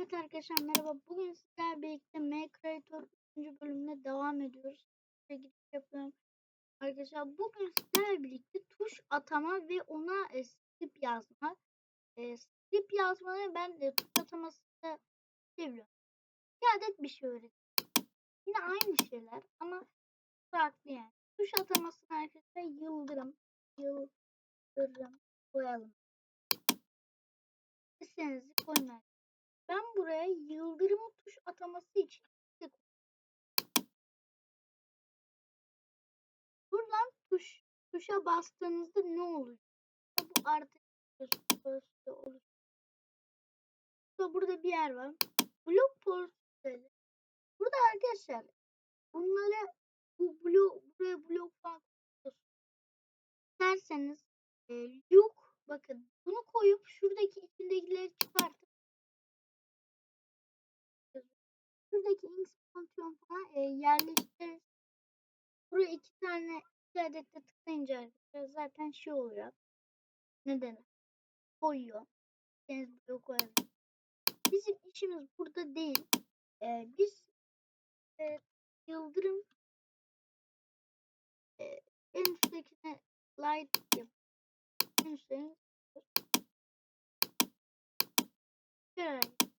Evet arkadaşlar merhaba. Bugün sizlerle birlikte Minecraft 3. bölümüne devam ediyoruz. Ve giriş yapıyorum. Arkadaşlar bugün sizlerle birlikte tuş atama ve ona e, script yazma. E, script yazmayı ben de tuş atamasını seviyorum. Bir adet bir şey öğreteceğim. Yine aynı şeyler ama farklı yani. Tuş atamasını arkadaşlar yıldırım. Yıldırım koyalım. İstediğinizi koymayın. Ben buraya yıldırımı tuş ataması için Buradan tuş tuşa bastığınızda ne oluyor? Bu artık olur. Burada bir yer var. Blok portföyü. Burada arkadaşlar bunları bu blok buraya blok falan. İsterseniz e, Luke bakın bunu koyup şuradaki içindekileri çıkartıp şuradaki expansion falan e, yerleştiririz. Buraya iki tane iki adet de tıklayınca zaten şey oluyor. Ne denir? Koyuyor. Deniz buraya koyalım. Bizim işimiz burada değil. E, biz e, yıldırım e, en üsttekine light yap. En üsttekine şöyle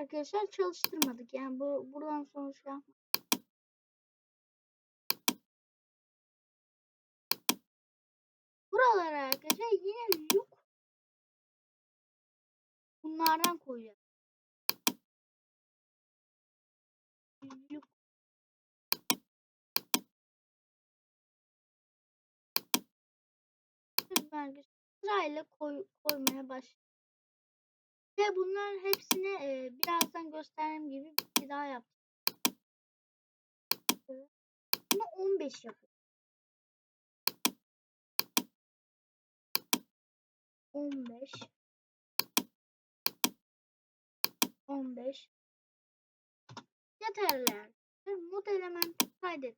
arkadaşlar çalıştırmadık. Yani bu buradan sonra şey yapmadık. Buralara arkadaşlar yine yük bunlardan koyacağız. Yük sırayla koy, koymaya başlayacağız. Ve bunların hepsini e, birazdan gösterdiğim gibi bir daha yaptım. Bunu 15 yapıyorum. 15 15 yeterli. Mod elementi kaydet.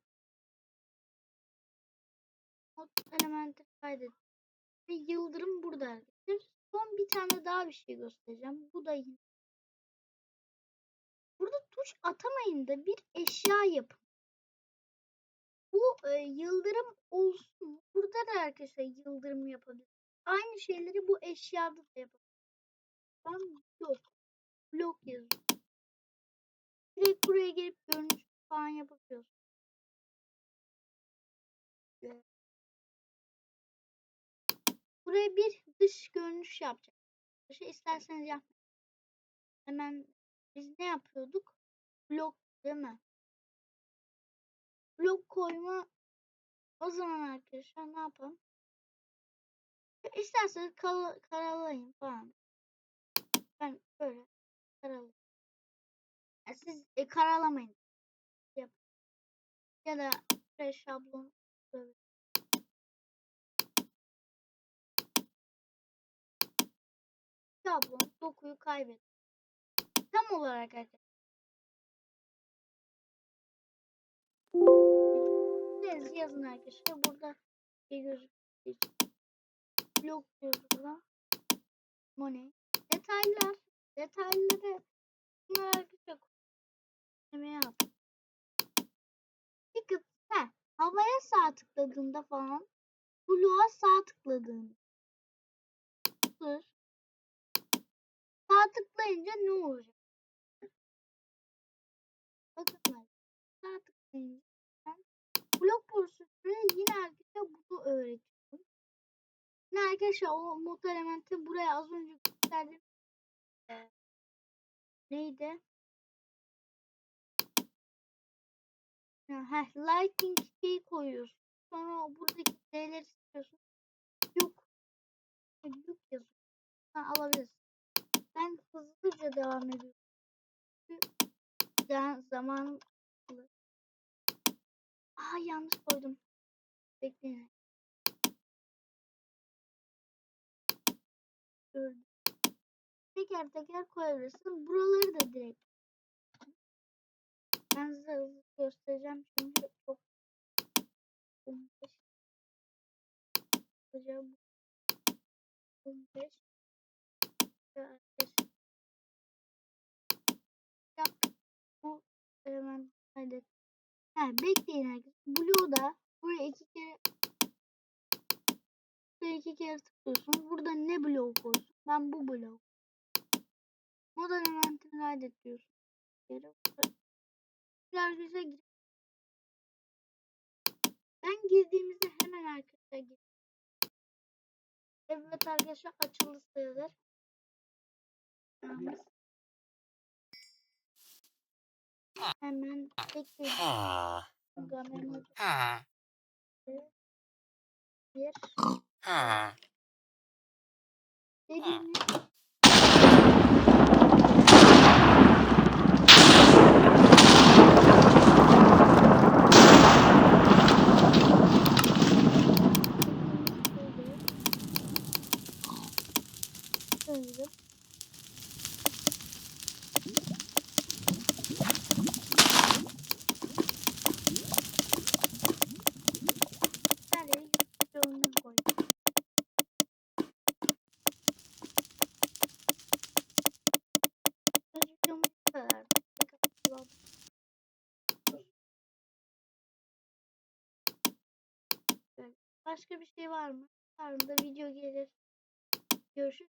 Mod elementi kaydet. Ve yıldırım burada arkadaşlar. Son bir tane daha bir şey göstereceğim. Bu da yine. Burada tuş atamayın da bir eşya yapın. Bu e, yıldırım olsun. Burada da arkadaşlar yıldırım yapabilir. Aynı şeyleri bu eşyada da yapabilir. Ben yok. Blok yazıyorum. Direkt buraya gelip görünüş falan yapabiliyorsun. Buraya bir dış görünüş yapacağım. Bir şey isterseniz yapmayın. Hemen biz ne yapıyorduk? Blok değil mi? Blok koyma o zaman arkadaşlar ne yapalım? İsterseniz kar karalayın falan. Ben böyle karalayayım. Yani siz e, karalamayın. Yap. Ya da şablon böyle. Şablon dokuyu kaybet. Tam olarak arkadaşlar. Siz yazın arkadaşlar. Burada bir gözüküyor. Blok diyoruz burada. Money. Detaylar. Detayları bunlar arkadaşlar. Ne yap? Ticket. Heh. Havaya sağ tıkladığında falan. Blue'a sağ tıkladığında. Dur. Sağ tıklayınca ne olacak? Bakın. Sağ tıklayınca blok prosedürü yine arkadaşlar bunu öğretiyorum. Yine arkadaşlar o mod elementi buraya az önce gösterdim. Ee, neydi? Heh, lighting key koyuyorsun. Sonra buradaki D'leri siliyorsun. Yok. Yok yazıyor. Ha, alabilirsin. Hızlıca devam ediyorum. Yani zaman Aa yanlış koydum. Bekleyin. Gördüm. Teker teker koyabilirsin. Buraları da direkt. Ben size hızlı göstereceğim çünkü çok 15 15 15 kaydet. Ha, bekleyin arkadaşlar. Blue'da buraya iki kere buraya iki kere tıklıyorsun. Burada ne blok olsun? Ben bu blok. Modern Event'ini kaydet diyorsun. Geri Arkadaşlar gir- ben girdiğimizde hemen arkadaşlar gir. Evet arkadaşlar açıldı Hemen bekleyin. Ha. Gamen Ha. bir Ha. dediğimiz Şöyle. Nereye yolunu koy. Videomuz bu kadar. Kapatalım. Evet. Başka bir şey var mı? Yarın da video gelir. Görüşürüz.